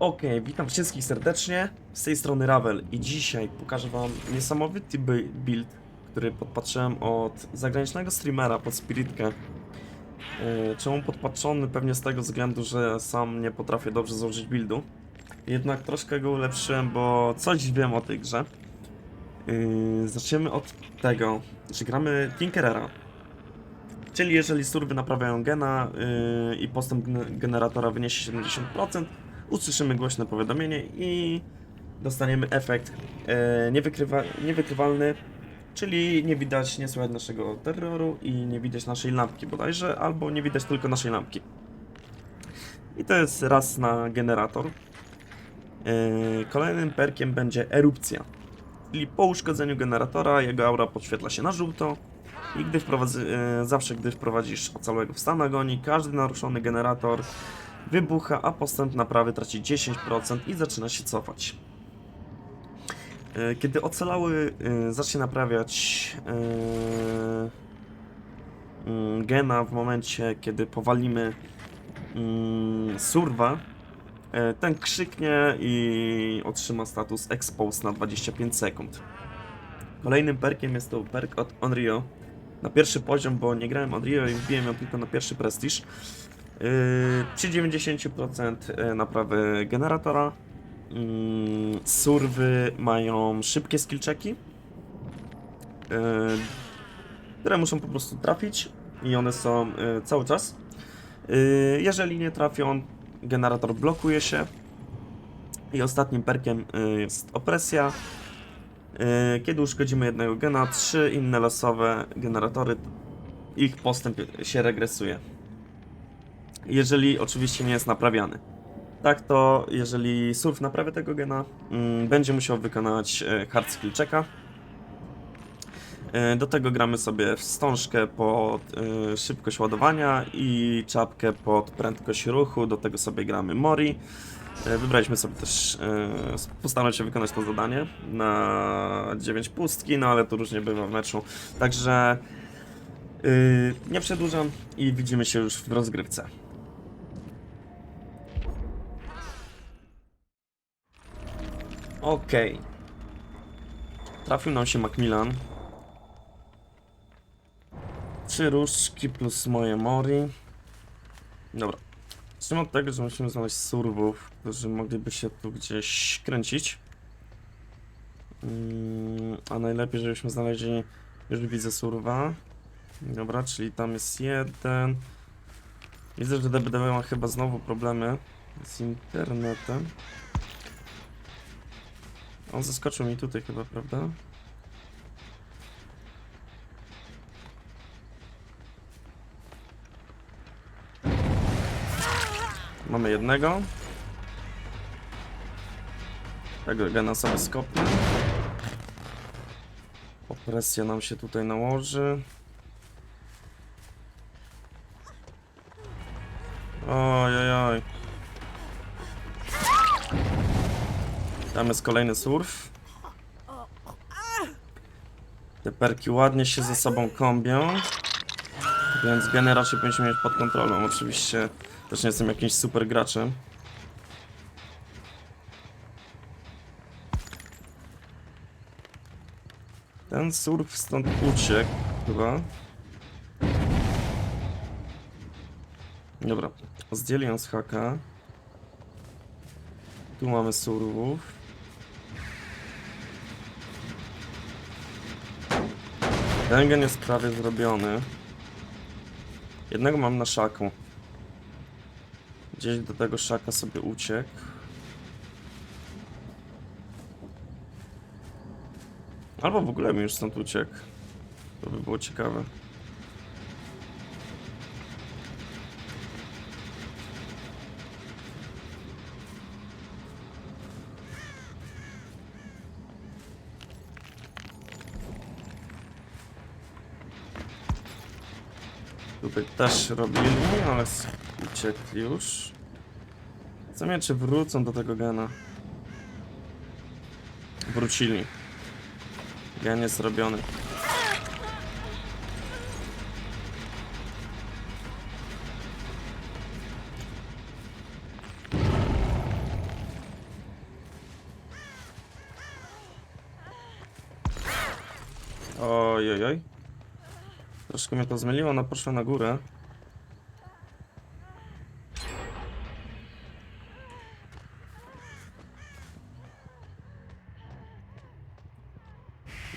Okej, witam wszystkich serdecznie. Z tej strony Ravel i dzisiaj pokażę wam niesamowity build, który podpatrzyłem od zagranicznego streamera pod Spiritkę. Yy, Czemu podpatrzony? Pewnie z tego względu, że sam nie potrafię dobrze złożyć buildu. Jednak troszkę go ulepszyłem, bo coś wiem o tej grze. Yy, Zaczniemy od tego, że gramy Tinkerera. Czyli jeżeli surwy naprawiają gena yy, i postęp gen- generatora wyniesie 70%, usłyszymy głośne powiadomienie i dostaniemy efekt e, niewykrywa, niewykrywalny, czyli nie widać, nie słychać naszego terroru i nie widać naszej lampki bodajże, albo nie widać tylko naszej lampki. I to jest raz na generator. E, kolejnym perkiem będzie erupcja, czyli po uszkodzeniu generatora jego aura podświetla się na żółto i gdy wprowadzi, e, zawsze gdy wprowadzisz ocalałego w stan agonii, każdy naruszony generator wybucha, a postęp naprawy traci 10% i zaczyna się cofać. E, Kiedy ocalały e, zacznie naprawiać e, mm, gena w momencie, kiedy powalimy mm, surwa, ten krzyknie i otrzyma status Expose na 25 sekund. Kolejnym perkiem jest to perk od Onryo. Na pierwszy poziom, bo nie grałem Onryo i wbiłem ją tylko na pierwszy prestiż. Yy, przy 90% yy, naprawy generatora. Yy, surwy mają szybkie skillczeki, yy, które muszą po prostu trafić i one są cały czas. Jeżeli nie trafią, generator blokuje się. I ostatnim perkiem jest opresja. Kiedy uszkodzimy jednego gena, trzy inne losowe generatory, ich postęp się regresuje jeżeli oczywiście nie jest naprawiany. Tak to, jeżeli surf naprawia tego gena, mm, będzie musiał wykonać e, hard skill checka. E, Do tego gramy sobie wstążkę pod e, szybkość ładowania i czapkę pod prędkość ruchu. Do tego sobie gramy Mori. Wybraliśmy sobie też, e, postaram się wykonać to zadanie na 9 pustki, no ale to różnie bywa w meczu. Także nie przedłużam i widzimy się już w rozgrywce. Okej. Trafił nam się Macmillan. Trzy różdżki plus moje mori. Dobra. Zacznijmy od tego, że musimy znaleźć surwów, którzy mogliby się tu gdzieś kręcić. Mm, a najlepiej, żebyśmy znaleźli... Już widzę surwa. Dobra, czyli tam jest jeden. Widzę, że DBD ma chyba znowu problemy z internetem. On zaskoczył mi tutaj chyba, prawda? Mamy jednego. Tego gena sobie skopnę. Opresja nam się tutaj nałoży. Tam jest kolejny surf. Te perki ładnie się ze sobą kombią. Więc geny raczej powinniśmy mieć pod kontrolą. Oczywiście też nie jestem jakimś super graczem. Ten surf stąd uciekł chyba. Dobra, zdjęli ją z haka. Tu mamy surwów. Węgiel jest prawie zrobiony. Jednego mam na szaku. Gdzieś do tego szaka sobie uciekł. Albo w ogóle mi już stąd uciekł. To by było ciekawe. tutaj też robili, ale uciekł już. Co mnie, czy wrócą do tego gena? Wrócili. Gen jest robiony. Ojojoj. Oj. Troszkę mnie to zmyliło, ona poszła na górę.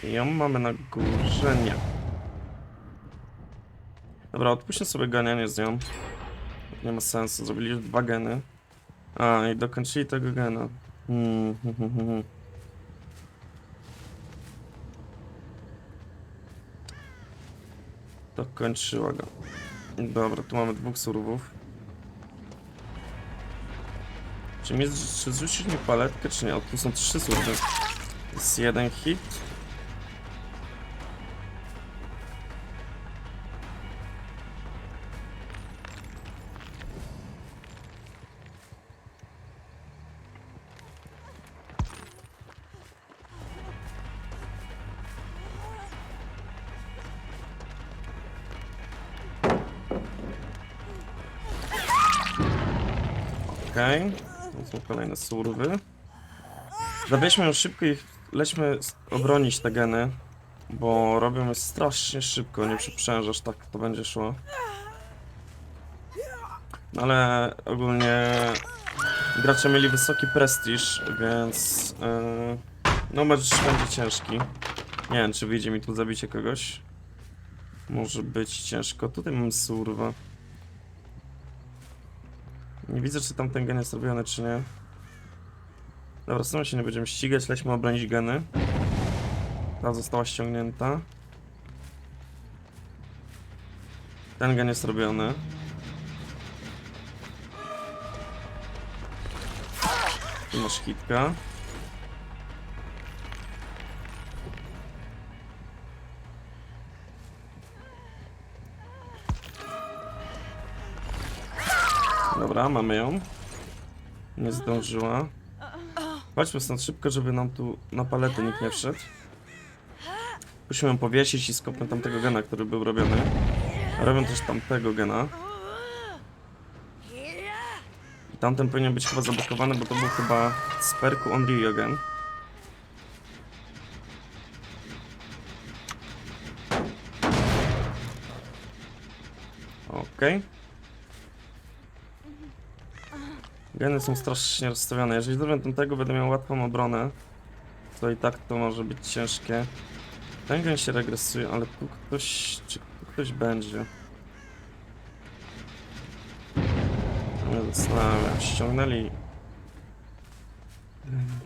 Ją mamy na górze, nie. Dobra, odpuśćmy sobie ganianie z nią. Nie ma sensu, zrobili dwa geny. A, i dokończyli tego gena. Hmm, hmm, hmm, hmm. Dokończyła go. Dobra, tu mamy dwóch surwów. Czy, mi, czy zrzucić mi paletkę, czy nie? O, tu są trzy surwy. Jest jeden hit. Kolejne surwy. Zabierzmy ją szybko i lećmy obronić te geny. Bo robią je strasznie szybko, nie przyprzężasz, tak to będzie szło. No Ale ogólnie gracze mieli wysoki prestiż, więc yy, no mecz będzie ciężki. Nie wiem, czy wyjdzie mi tu zabicie kogoś. Może być ciężko. Tutaj mam surwa. Nie widzę, czy tamten gen jest robiony, czy nie. Dobra, z się nie będziemy ścigać, lećmy obronić geny. Ta została ściągnięta. Ten gen jest robiony. Tu masz hitka. Dobra, mamy ją. Nie zdążyła. Chodźmy stąd szybko, żeby nam tu na paletę nikt nie wszedł. Musimy ją powiesić i skopnę tamtego gena, który był robiony. Robią też tamtego gena. I tamten powinien być chyba zablokowany, bo to był chyba z perku Onryo gen. Okej. Geny są strasznie rozstawione. Jeżeli zrobię tamtego, będę miał łatwą obronę. To i tak to może być ciężkie. Ten gen się regresuje, ale tu ktoś... Czy tu ktoś będzie? Nie zastanawiam. Ściągnęli... e,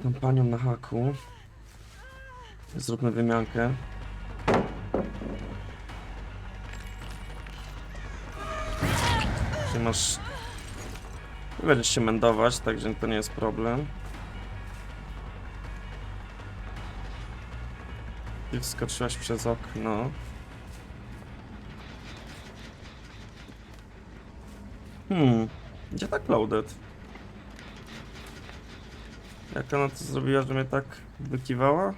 Tą panią na haku. Zróbmy wymiankę. Czy masz Będziesz się mędować, także to nie jest problem. Ty wskoczyłaś przez okno. Hmm, gdzie tak loaded? Jak ona to zrobiła, że mnie tak wykiwała?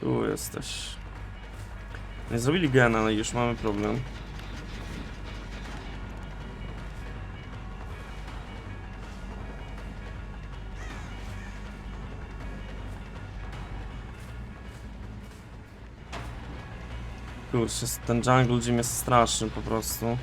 Tu jesteś. Nie zrobili gena, no i już mamy problem. Kurczę, ten jungle gym jest straszny po prostu.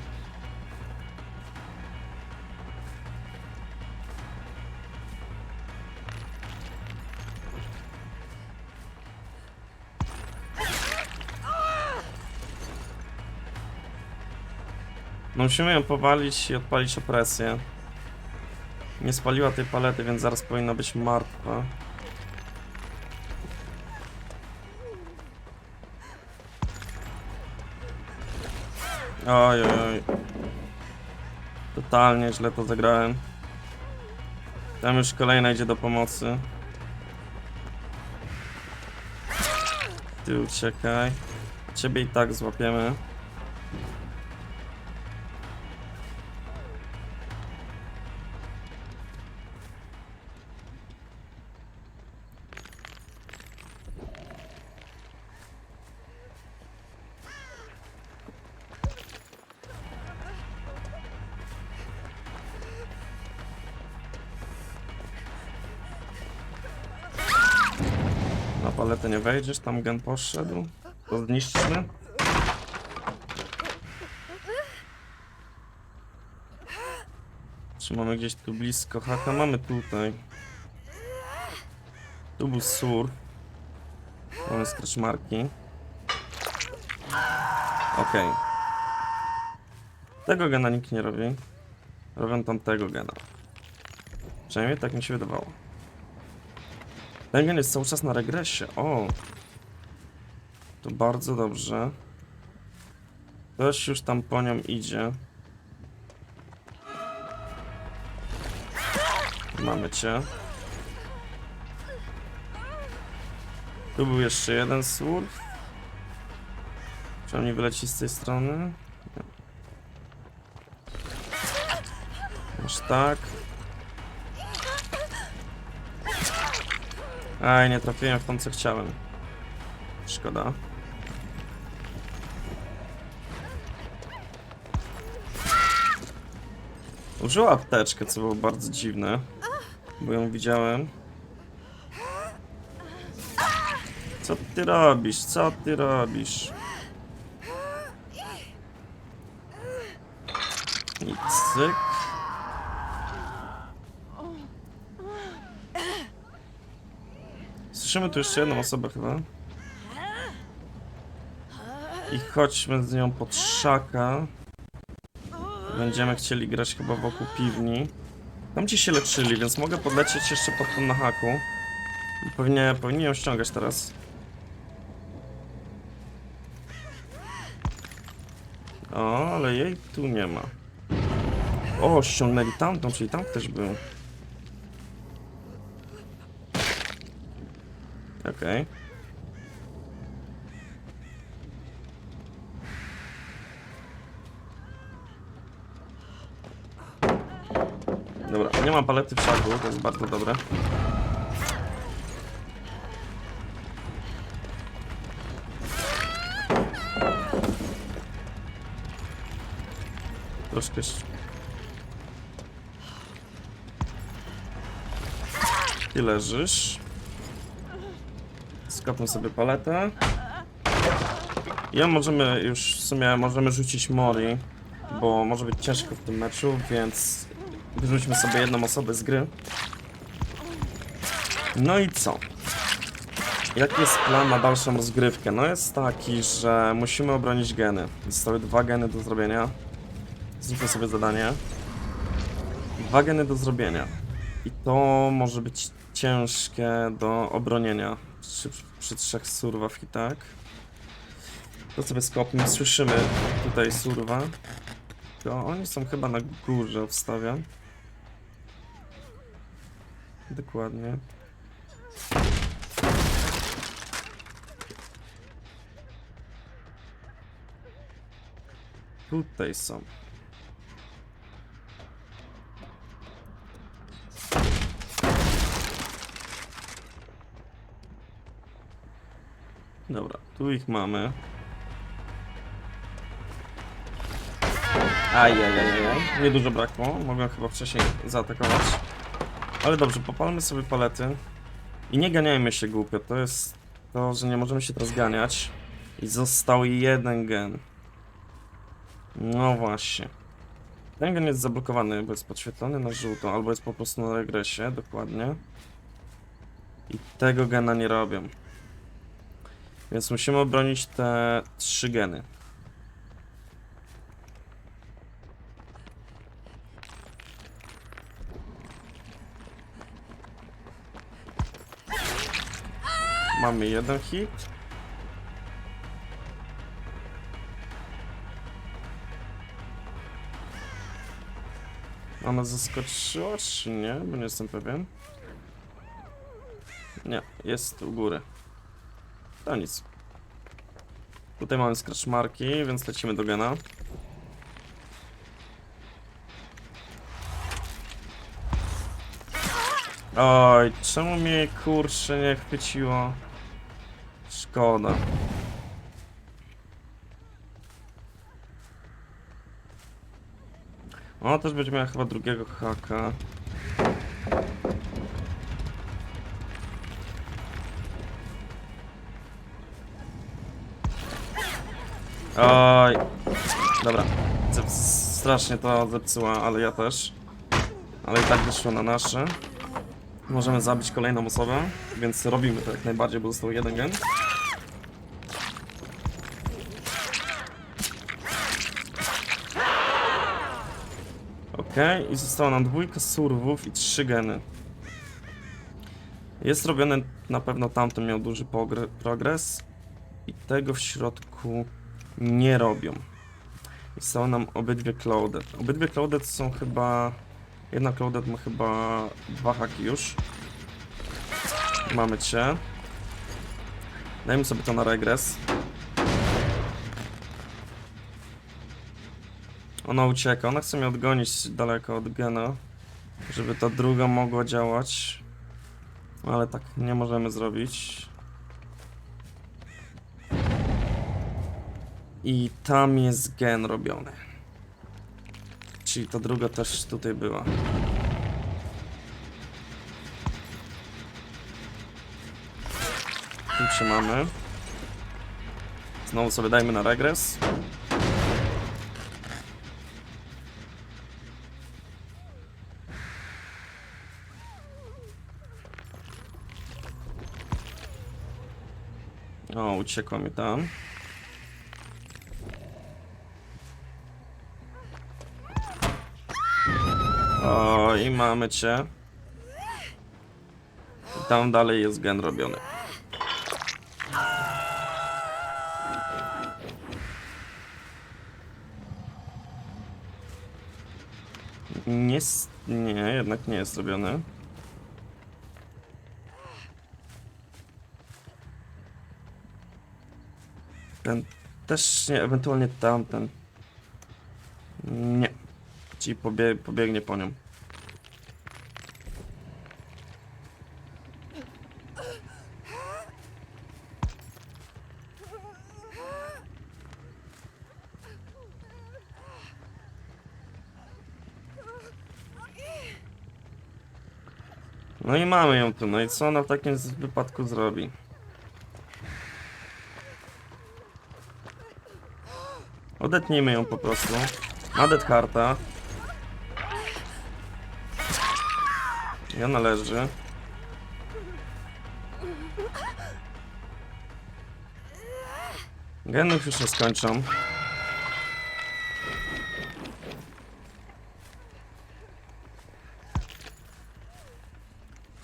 No musimy ją powalić i odpalić opresję. Nie spaliła tej palety, więc zaraz powinna być martwa. Oj, oj. Totalnie źle to zagrałem. Tam już kolejna idzie do pomocy. Ty uciekaj. Ciebie i tak złapiemy. Na paletę nie wejdziesz, tam gen poszedł. To zniszczmy. Czy mamy gdzieś tu blisko haka? Mamy tutaj. Tu był sur. Mamy scratch marki. Okej. Tego gena nikt nie robi. Robią tamtego gena. Przynajmniej tak mi się wydawało. Ten gen jest cały czas na regresie. O! To bardzo dobrze. Ktoś już tam po nią idzie. Mamy cię. Tu był jeszcze jeden surf. Czy on nie wyleci z tej strony? Nie. Aż tak. Aj, nie trafiłem w tą, co chciałem. Szkoda. Użyła apteczkę, co było bardzo dziwne. Bo ją widziałem. Co ty robisz? Co ty robisz? I cyk. Słyszymy tu jeszcze jedną osobę chyba. I chodźmy z nią pod szaka. Będziemy chcieli grać chyba wokół piwni. Tam ci się leczyli, więc mogę podlecieć jeszcze pod tą na haku. Pewnie powinien ją ściągać teraz. O, ale jej tu nie ma. O, ściągnęli tamtą, czyli tam ktoś był. Okej. Dobra, nie mam palety w szaku, to jest bardzo dobre. Troszkę... Ty leżysz. Skopmy sobie paletę. Ja możemy już w sumie możemy rzucić Mori, bo może być ciężko w tym meczu, więc wyrzućmy sobie jedną osobę z gry. No i co? Jaki jest plan na dalszą rozgrywkę? No jest taki, że musimy obronić geny. Zostały dwa geny do zrobienia. Zróbmy sobie zadanie. Dwa geny do zrobienia. I to może być ciężkie do obronienia przy, przy trzech surwach i tak. To sobie skopmy. Słyszymy tutaj surwa. To oni są chyba na górze, wstawiam. Dokładnie. Tutaj są. Dobra, tu ich mamy. Ajajajajaj, niedużo brakło, mogłem chyba wcześniej zaatakować. Ale dobrze, popalmy sobie palety. I nie ganiajmy się głupio, to jest to, że nie możemy się teraz ganiać. I został jeden gen. No właśnie. Ten gen jest zablokowany, bo jest podświetlony na żółto, albo jest po prostu na regresie, dokładnie. I tego gena nie robią. Więc musimy obronić te trzy geny. Mamy jeden hit. Ona zaskoczyła, czy nie? Bo nie jestem pewien. Nie, jest u góry. To nic. Tutaj mamy scratch marki, więc lecimy do gena. Oj, czemu mnie kurczę nie chwyciło? Szkoda. Ona też będzie miała chyba drugiego haka. Oj. Dobra. Strasznie to zepsuła, ale ja też. Ale i tak wyszło na nasze. Możemy zabić kolejną osobę, więc robimy to jak najbardziej, bo został jeden gen. Okej, i została nam dwójka surwów i trzy geny. Jest robiony, na pewno tamten miał duży progres i tego w środku nie robią. I są nam obydwie clouded. Obydwie clouded są chyba... Jedna clouded ma chyba dwa haki już. Mamy cię. Dajmy sobie to na regres. Ona ucieka, ona chce mnie odgonić daleko od gena, żeby ta druga mogła działać. Ale tak nie możemy zrobić. I tam jest gen robiony. Czyli ta druga też tutaj była. Tu trzymamy. Znowu sobie dajmy na regres. O, uciekło mi tam. O, i mamy cię. Tam dalej jest gen robiony. Nie, nie, jednak nie jest zrobiony. Ten też nie, ewentualnie tamten. Nie. Ci pobie pobiegnie po nią. Mamy ją tu, no i co ona w takim wypadku zrobi? Odetnijmy ją po prostu. Ma karta. Ja należy. Genów już się skończą.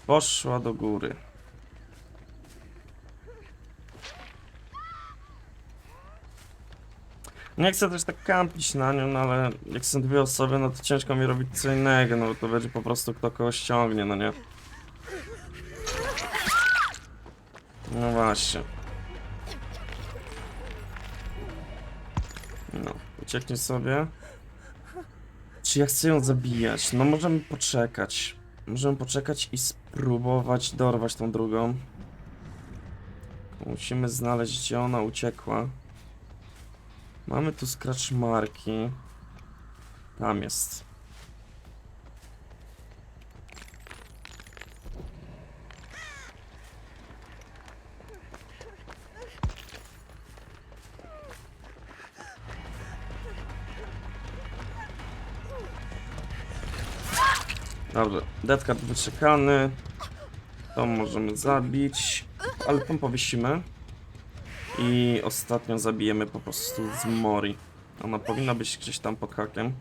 Poszła do góry. Nie chcę też tak kampić na nią, no ale jak są dwie osoby, no to ciężko mi robić co innego, no bo to będzie po prostu kto kogoś ściągnie, no nie? No właśnie. No, ucieknie sobie. Czy ja chcę ją zabijać? No możemy poczekać. Możemy poczekać i spróbować dorwać tą drugą. Musimy znaleźć, gdzie ona uciekła. Mamy tu scratch marki. Tam jest. Dobrze, deadcard wyczekany. To możemy zabić, ale tą powiesimy. I ostatnią zabijemy po prostu z Mori. Ona powinna być gdzieś tam pod hakiem.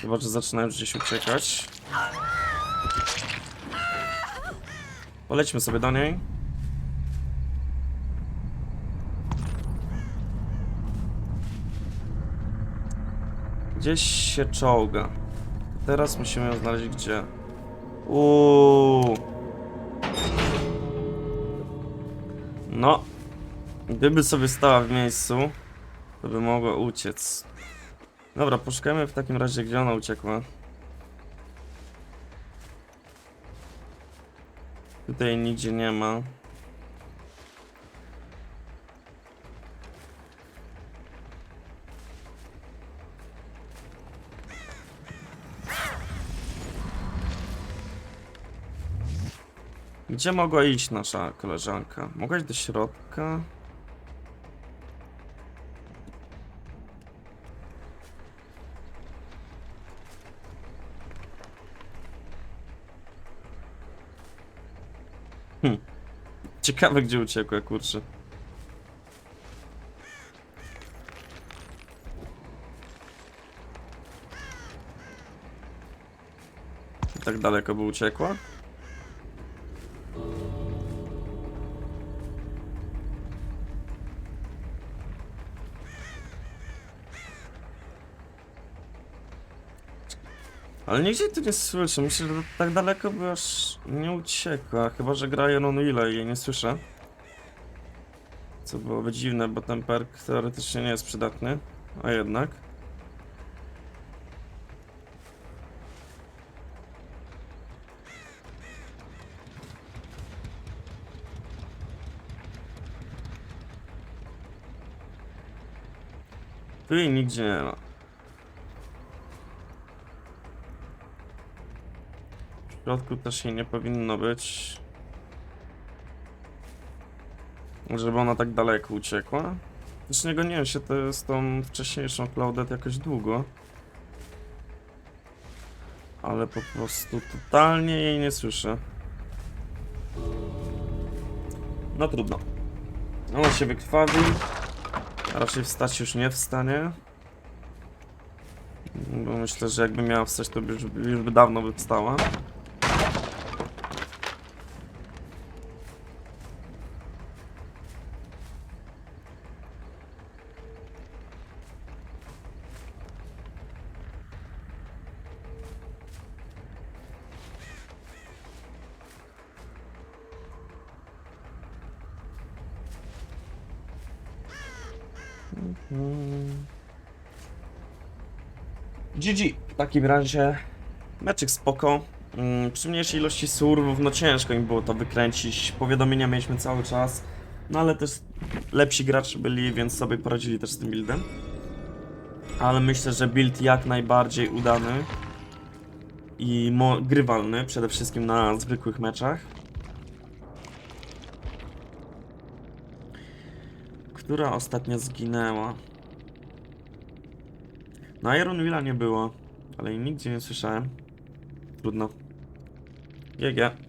Chyba, że zaczyna już gdzieś uciekać. Polećmy sobie do niej. Gdzieś się czołga. Teraz musimy ją znaleźć gdzie. Uuu. No, Gdyby sobie stała w miejscu, to by mogła uciec. Dobra, poszukajmy w takim razie, gdzie ona uciekła. Tutaj nigdzie nie ma. Gdzie mogła iść nasza koleżanka? Mogłaś do środka? Hm. Ciekawe gdzie uciekła, kurczę. Tak daleko by uciekła? Ale nigdzie tu nie słyszę. Myślę, że tak daleko by aż nie uciekła. Chyba, że gra Iron Willa i jej nie słyszę. Co byłoby dziwne, bo ten perk teoretycznie nie jest przydatny. A jednak. Tu jej nigdzie nie ma. Środku też jej nie powinno być. Żeby ona tak daleko uciekła. Zresztą nie goniłem się te, z tą wcześniejszą Claudette jakoś długo. Ale po prostu totalnie jej nie słyszę. No trudno. Ona się wykrwawi. A raczej wstać już nie wstanie. Bo myślę, że jakby miała wstać, to już, już by dawno by wstała. Takim razie meczyk spoko. Mm, Przy mniejszej ilości surwów, no ciężko im było to wykręcić. Powiadomienia mieliśmy cały czas. No ale też lepsi gracze byli, więc sobie poradzili też z tym buildem. Ale myślę, że build jak najbardziej udany. I grywalny, przede wszystkim na zwykłych meczach. Która ostatnio zginęła? No Iron Willa nie było, ale nigdzie nie słyszałem. Trudno. GG.